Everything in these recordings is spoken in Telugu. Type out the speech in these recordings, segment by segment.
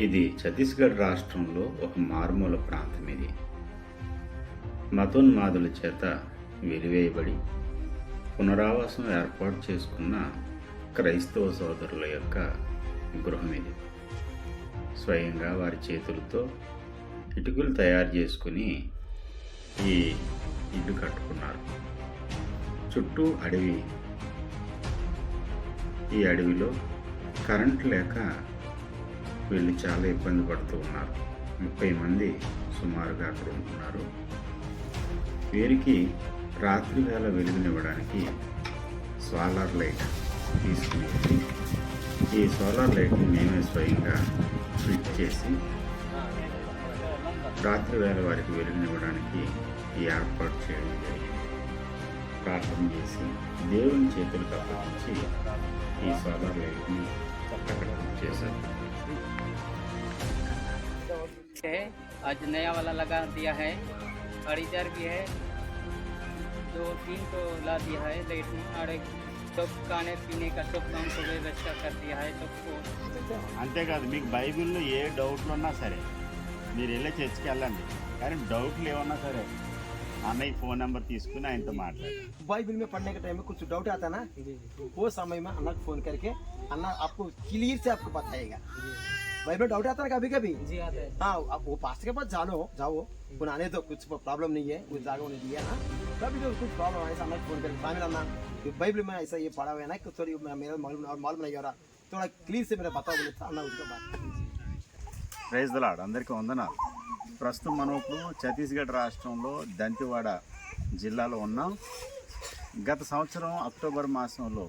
ఇది ఛత్తీస్గఢ్ రాష్ట్రంలో ఒక మారుమూల ప్రాంతం ఇది. మతోన్మాదుల చేత వెలివేయబడి పునరావాసం ఏర్పాటు చేసుకున్న క్రైస్తవ సోదరుల యొక్క గృహం ఇది. స్వయంగా వారి చేతులతో ఇటుకలు తయారు చేసుకుని ఈ ఇల్లు కట్టుకున్నారు. చుట్టూ అడవి. ఈ అడవిలో కరెంట్ లేక వీళ్ళు చాలా ఇబ్బంది పడుతూ ఉన్నారు. ముప్పై మంది సుమారుగా అక్కడ ఉంటున్నారు. వీరికి రాత్రి వేళ వెలుగునివ్వడానికి సోలార్ లైట్ తీసుకుని వచ్చి ఈ సోలార్ లైట్ని మేమే స్వయంగా ఫిట్ చేసి రాత్రి వేళ వారికి వెలుగునివ్వడానికి ఈ ఏర్పాటు చేయడం జరిగింది. ప్రార్థన చేసి దేవుని చేతులకు అప్పగించి ఈ సోలార్ లైట్ని అక్కడ ఫిట్ చేశారు. है आज नया वाला लगा दिया है और इधर भी है दो तीन तो ला दिया है लाइट में और एक सब खाने पीने का सब काम को व्यवस्था कर दिया है सबको అంతేకాదు మీకు బైబిల్లో ఏ డౌట్లు ఉన్నా సరే మీరు వెళ్ళే చర్చికి వెళ్ళండి కానీ డౌట్లు ఏమన్నా సరే అన్నయ్య ఫోన్ నెంబర్ తీసుకుని ఆయనతో మాట్లాడండి बाइबल में पढ़ने के टाइम में कुछ डाउट आता ना वो समय में अन्ना को फोन करके अन्ना आपको क्लियर से आपको बताएगा बाइबल में डाउट आता ना कभी कभी जी आता है हाँ आप वो पास्टर के पास जानो जाओ उन्होंने तो कुछ प्रॉब्लम नहीं है कुछ जागा उन्हें दिया ना कभी तो कुछ प्रॉब्लम है अन्ना को फोन करके शामिल अन्ना ये बाइबल में ऐसा ये पढ़ा हुआ है ना कि थोड़ी मेरा मालूम मालूम नहीं हो रहा थोड़ा क्लियर से मेरा बताओ बोले था अन्ना उसके बाद ప్రైజ్ దలాడ్ అందరికీ వందనాలు ప్రస్తుతం మనం ఇప్పుడు ఛత్తీస్గఢ్ రాష్ట్రంలో దంతివాడ జిల్లాలో ఉన్నాం గత సంవత్సరం అక్టోబర్ మాసంలో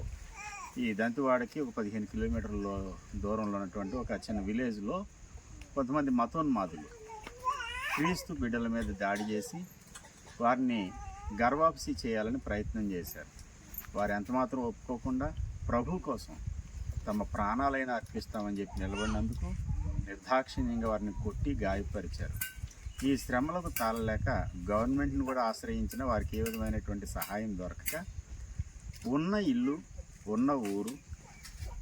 ఈ దంతివాడకి ఒక పదిహేను కిలోమీటర్ల దూరంలో ఉన్నటువంటి ఒక చిన్న విలేజ్లో కొంతమంది మతోన్మాదులు క్రీస్తు బిడ్డల మీద దాడి చేసి వారిని గర్వాప్సి చేయాలని ప్రయత్నం చేశారు. వారు ఎంతమాత్రం ఒప్పుకోకుండా ప్రభు కోసం తమ ప్రాణాలైనా అర్పిస్తామని చెప్పి నిలబడినందుకు నిర్దాక్షిణ్యంగా వారిని కొట్టి గాయపరిచారు. ఈ శ్రమలకు తాళలేక గవర్నమెంట్ని కూడా ఆశ్రయించిన వారికి ఏ విధమైనటువంటి సహాయం దొరకక ఉన్న ఇల్లు ఉన్న ఊరు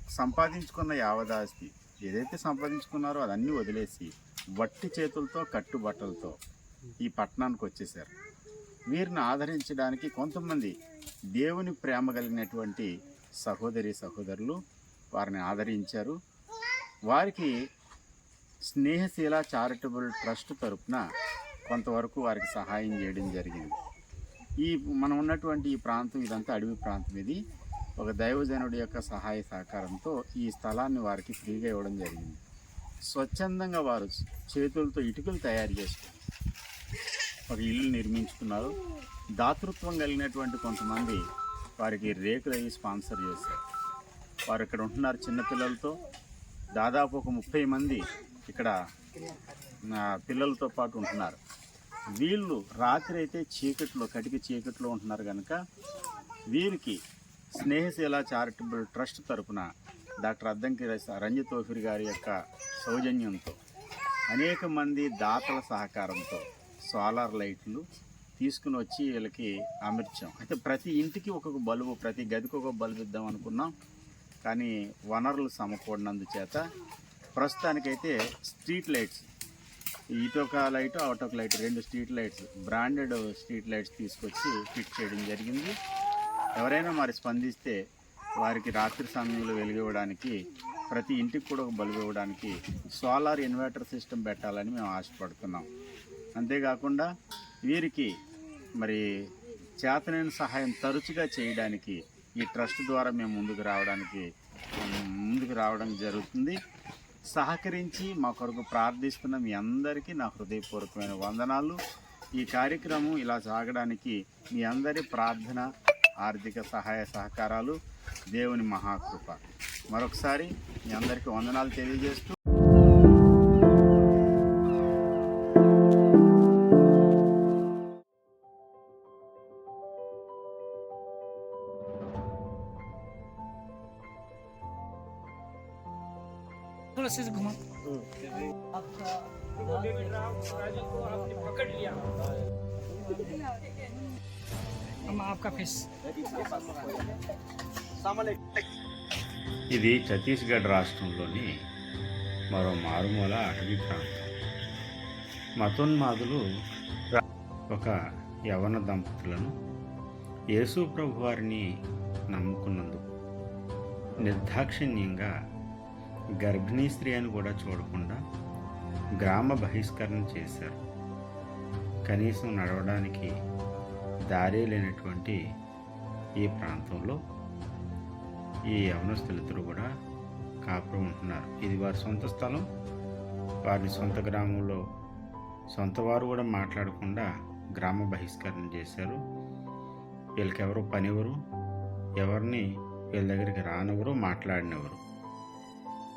సంపాదించుకున్న యావదాస్తి ఏదైతే సంపాదించుకున్నారో అదన్నీ వదిలేసి వట్టి చేతులతో కట్టుబట్టలతో ఈ పట్టణానికి వచ్చేసారు వీరిని ఆదరించడానికి కొంతమంది దేవుని ప్రేమ కలిగినటువంటి సహోదరి సహోదరులు వారిని ఆదరించారు. వారికి స్నేహశీల చారిటబుల్ ట్రస్ట్ తరపున కొంతవరకు వారికి సహాయం చేయడం జరిగింది. ఈ మనం ఉన్నటువంటి ఈ ప్రాంతం ఇదంతా అడవి ప్రాంతం ఇది. ఒక దైవజనుడి యొక్క సహాయ సహకారంతో ఈ స్థలాన్ని వారికి ఫ్రీగా ఇవ్వడం జరిగింది. స్వచ్ఛందంగా వారు చేతులతో ఇటుకలు తయారు చేసుకుని ఒక ఇల్లు నిర్మించుకున్నారు. దాతృత్వం కలిగినటువంటి కొంతమంది వారికి రేకులు అయ్యి స్పాన్సర్ చేశారు. వారు ఇక్కడ ఉంటున్నారు చిన్నపిల్లలతో. దాదాపు ఒక ముప్పై మంది ఇక్కడ పిల్లలతో పాటు ఉంటున్నారు. వీళ్ళు రాత్రి అయితే చీకట్లో కటిక చీకట్లో ఉంటున్నారు కనుక వీరికి స్నేహశీల చారిటబుల్ ట్రస్ట్ తరపున డాక్టర్ అద్దంకి రస- రంజిత్ ఓఫిర్ గారి యొక్క సౌజన్యంతో అనేక మంది దాతల సహకారంతో సోలార్ లైట్లు తీసుకుని వచ్చి వీళ్ళకి అమర్చాం. అయితే ప్రతి ఇంటికి ఒక్కొక్క బల్బు ప్రతి గదికి ఒక బల్బు ఇద్దాం అనుకున్నాం. కానీ వనరులు సమకూడినందుచేత ప్రస్తుతానికైతే స్ట్రీట్ లైట్స్ ఇటొక లైట్ అవుటొక లైట్ రెండు street lights branded street lights తీసుకొచ్చి ఫిట్ చేయడం జరిగింది. ఎవరైనా మరి స్పందిస్తే వారికి రాత్రి సమయంలో వెలుగివ్వడానికి ప్రతి ఇంటికి కూడా ఒక బల్బు ఇవ్వడానికి సోలార్ ఇన్వర్టర్ సిస్టమ్ పెట్టాలని మేము ఆశపడుతున్నాం. అంతేకాకుండా వీరికి మరి చేతనైన సహాయం తరచుగా చేయడానికి ఈ ట్రస్ట్ ద్వారా మేము ముందుకు రావడానికి ముందుకు రావడం జరుగుతుంది. సహకరించి మా కొరకు ప్రార్థిస్తున్న మీ అందరికీ నా హృదయపూర్వకమైన వందనాలు. ఈ కార్యక్రమం ఇలా సాగడానికి మీ అందరి ప్రార్థన ఆర్థిక సహాయ సహకారాలు దేవుని మహాకృప మరొకసారి మీ అందరికీ వందనాలు తెలియజేస్తూ थोड़ा सा घुमा हम आपका फेस सामान ఇది ఛత్తీస్గఢ్ రాష్ట్రంలోని మరో మారుమూల అటవీ ప్రాంతం మతోన్మాదులు ఒక యవన దంపతులను యేసు ప్రభు వారిని నమ్ముకున్నందుకు నిర్దాక్షిణ్యంగా గర్భిణీ స్త్రీ అని కూడా చూడకుండా గ్రామ బహిష్కరణ చేశారు కనీసం నడవడానికి దారి లేనటువంటి ఈ ప్రాంతంలో ఈ యవనస్తులిద్దరూ కూడా కాపురం ఉంటున్నారు. ఇది వారి సొంత స్థలం. వారి సొంత గ్రామంలో సొంత వారు కూడా మాట్లాడకుండా గ్రామ బహిష్కరణ చేశారు. వీళ్ళకెవరు పనివరు ఎవరిని వీళ్ళ దగ్గరికి రానివ్వరు మాట్లాడినవరు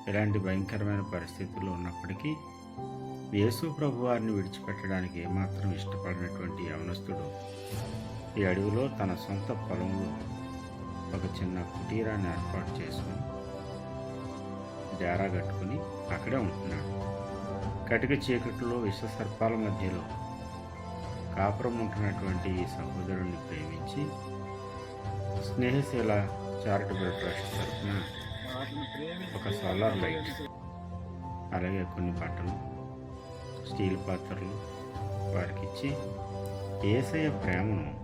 ఇలాంటి భయంకరమైన పరిస్థితులు ఉన్నప్పటికీ యేసు ప్రభు వారిని విడిచిపెట్టడానికి ఏమాత్రం ఇష్టపడినటువంటి యవనస్తుడు ఈ అడవిలో తన సొంత పొలంలో ఒక చిన్న కుటీరాన్ని ఏర్పాటు చేసుకుని డేరా కట్టుకుని అక్కడే ఉంటున్నాడు. కటిక చీకట్లో విషసర్పాల మధ్యలో కాపురం ఉంటున్నటువంటి ఈ సహోదరుణ్ణి ప్రేమించి స్నేహశీల చారిటబుల్ ట్రస్ట్ తరఫున ఒక సోలార్ లైట్ అలాగే కొన్ని బట్టలు స్టీల్ పాత్రలు వారికి ఇచ్చి ఏసయ ప్రేమను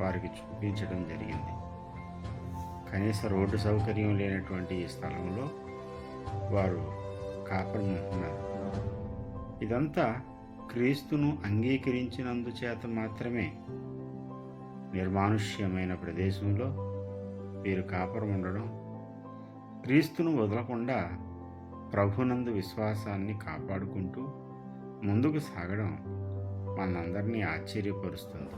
వారికి చూపించడం జరిగింది. కనీస రోడ్డు సౌకర్యం లేనటువంటి ఈ స్థలంలో వారు కాపురం ఇదంతా క్రీస్తును అంగీకరించినందుచేత మాత్రమే. నిర్మానుష్యమైన ప్రదేశంలో వీరు కాపురం ఉండడం క్రీస్తును వదలకుండా ప్రభునందు విశ్వాసాన్ని కాపాడుకుంటూ ముందుకు సాగడం మనందరినీ ఆశ్చర్యపరుస్తుంది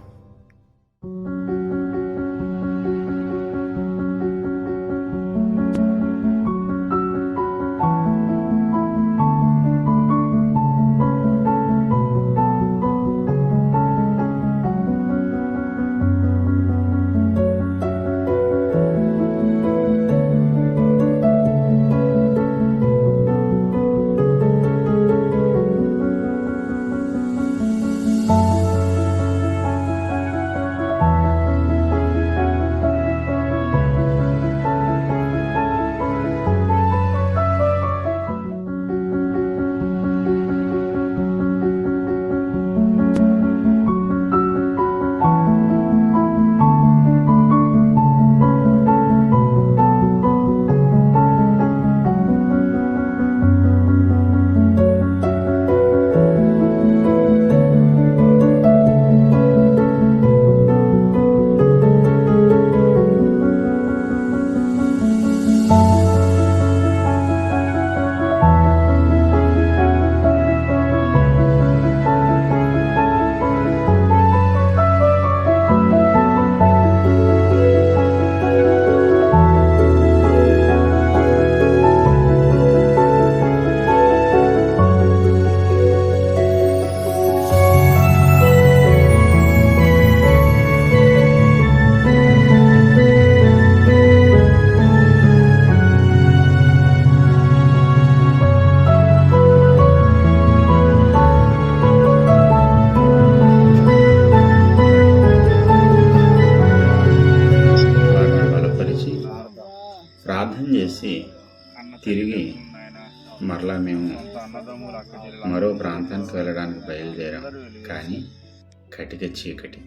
కటిక చీకటి.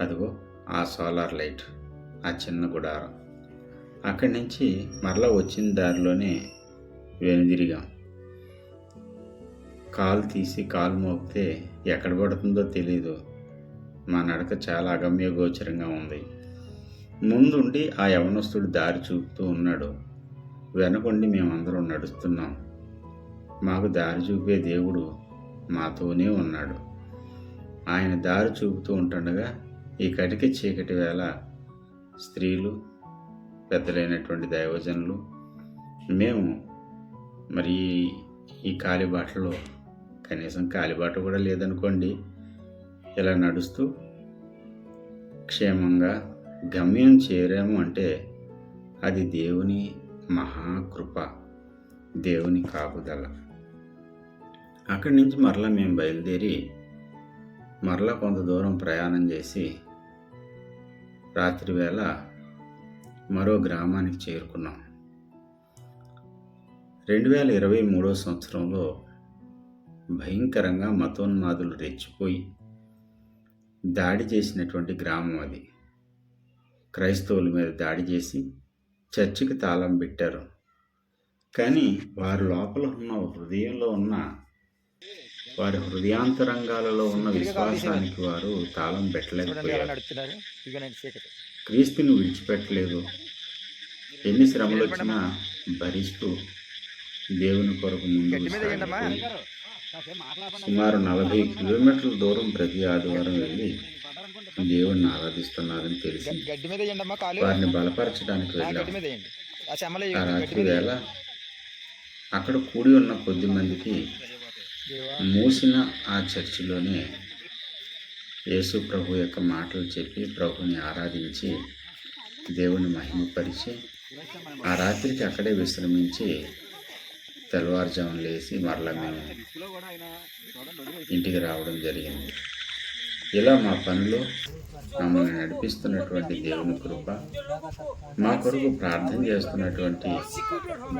అదిగో ఆ సోలార్ లైట్ ఆ చిన్న గుడారం. అక్కడి నుంచి మరలా వచ్చిన దారిలోనే వెనుదిరిగాం. కాలు తీసి కాలు మోపితే ఎక్కడ పడుతుందో తెలీదు. మా నడక చాలా అగమ్య గోచరంగా ఉంది. ముందుండి ఆ యవనస్తుడు దారి చూపుతూ ఉన్నాడు. వెనకుండి మేమందరం నడుస్తున్నాం. మాకు దారి చూపే దేవుడు మాతోనే ఉన్నాడు. ఆయన దారి చూపుతూ ఉంటుండగా ఈ కటిక చీకటి వేళ స్త్రీలు పెద్దలైనటువంటి దైవజనులు మేము మరి ఈ కాలిబాటలో కనీసం కాలిబాట కూడా లేదనుకోండి ఇలా నడుస్తూ క్షేమంగా గమ్యం చేరాము అంటే అది దేవుని మహాకృప దేవుని కాపుదల. అక్కడి నుంచి మరలా మేము బయలుదేరి మరలా కొంత దూరం ప్రయాణం చేసి రాత్రి వేళ మరో గ్రామానికి చేరుకున్నాం. రెండు వేల ఇరవై మూడో సంవత్సరంలో భయంకరంగా మతోన్మాదులు రెచ్చిపోయి దాడి చేసినటువంటి గ్రామం అది. క్రైస్తవుల మీద దాడి చేసి చర్చికి తాళం పెట్టారు. కానీ వారి లోపల ఉన్న హృదయంలో ఉన్న వారి హృదయాంతరంగాలలో ఉన్న విశ్వాసానికి వారు తాళం పెట్టలేకపోయారు. క్రీస్తుని విడిచిపెట్టలేదు. ఎన్ని శ్రమలు వచ్చినా భరిస్తూ దేవుని కొరకు మీద సుమారు నలభై కిలోమీటర్ల దూరం ప్రతి ఆదివారం వెళ్ళి దేవుణ్ణి ఆరాధిస్తున్నారని తెలిసి వారిని బలపరచడానికి వెళ్ళాం. రాత్రి వేళ. అక్కడ కూడి ఉన్న కొద్ది మందికి మూసిన ఆ చర్చిలోనే యేసు ప్రభు యొక్క మాటలు చెప్పి ప్రభుని ఆరాధించి దేవుని మహిమపరిచి ఆ రాత్రికి అక్కడే విశ్రమించి తెల్లవారుజామున లేచి మరలా మేము ఇంటికి రావడం జరిగింది. ఇలా మా పనిలో మమ్మల్ని నడిపిస్తున్నటువంటి దేవుని కృప మా కొరకు ప్రార్థన చేస్తున్నటువంటి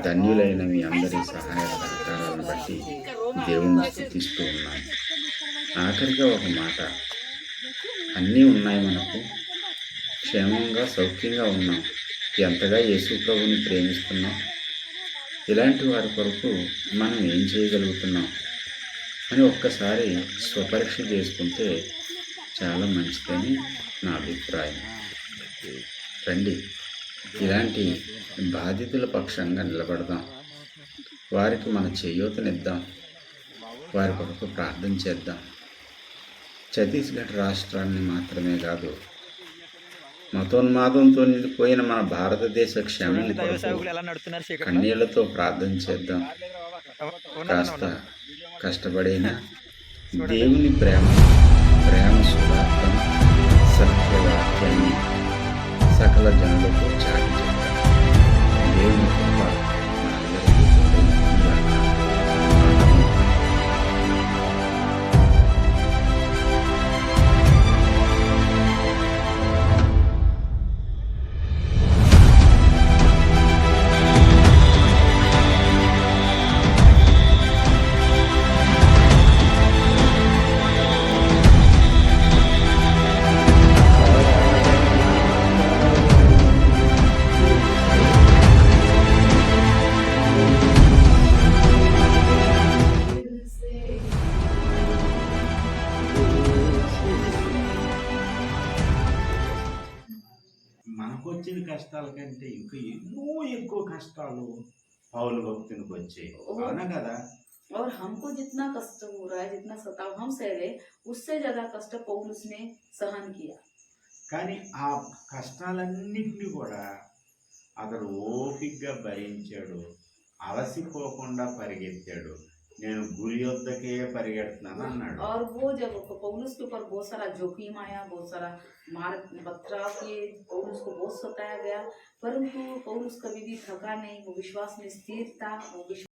ధన్యులైన మీ అందరి సహాయ సహకారాలను బట్టి దేవుణ్ణి స్థుతిస్తూ ఉన్నాను ఆఖరిగా ఒక మాట. అన్నీ ఉన్నాయి మనకు. క్షేమంగా సౌఖ్యంగా ఉన్నాం. ఎంతగా యేసు ప్రభుని ప్రేమిస్తున్నాం. ఇలాంటి వారి కొరకు మనం ఏం చేయగలుగుతున్నాం అని ఒక్కసారి స్వపరీక్ష చేసుకుంటే చాలా మంచిదని నా అభిప్రాయం. రండి. ఇలాంటి బాధితుల పక్షంగా నిలబడదాం. వారికి మన చేయూతనిద్దాం. వారి కొరకు ప్రార్థన చేద్దాం. ఛత్తీస్గఢ్ రాష్ట్రాన్ని మాత్రమే కాదు మతోన్మాదంతో నిండిపోయిన మన భారతదేశ క్షేమం కన్నీళ్ళతో ప్రార్థన చేద్దాం. కాస్త కష్టపడైనా దేవుని ప్రేమ ప్రేమ సువార్తను సత్యవాక్యాన్ని సకల జనులకు చాటి చెప్తాను దేవుని కష్టాల కంటే ఇంకా ఎన్నో ఎక్కువ కష్టాలు పౌలు భక్తునికి వచ్చాయి అవునా కదా और हमको जितना कष्ट हो रहा है जितना सताव हम सह रहे उससे ज्यादा कष्ट पौलुस ने सहन किया కానీ ఆ కష్టాలన్నింటినీ కూడా అతడు ఓపిగ్గా భరించాడు అలసిపోకుండా పరిగెత్తాడు నేను గురి వద్దకే పరిగెడుతున్నాను అన్నాడు और वो जब पौलुस के ऊपर बहुत सारा जोखिम आया बहुत सारा मार पत्थरा के पौलुस को बहुत सताया गया परंतु पौलुस कभी भी थका नहीं वो विश्वास में स्थिर था वो विश्वास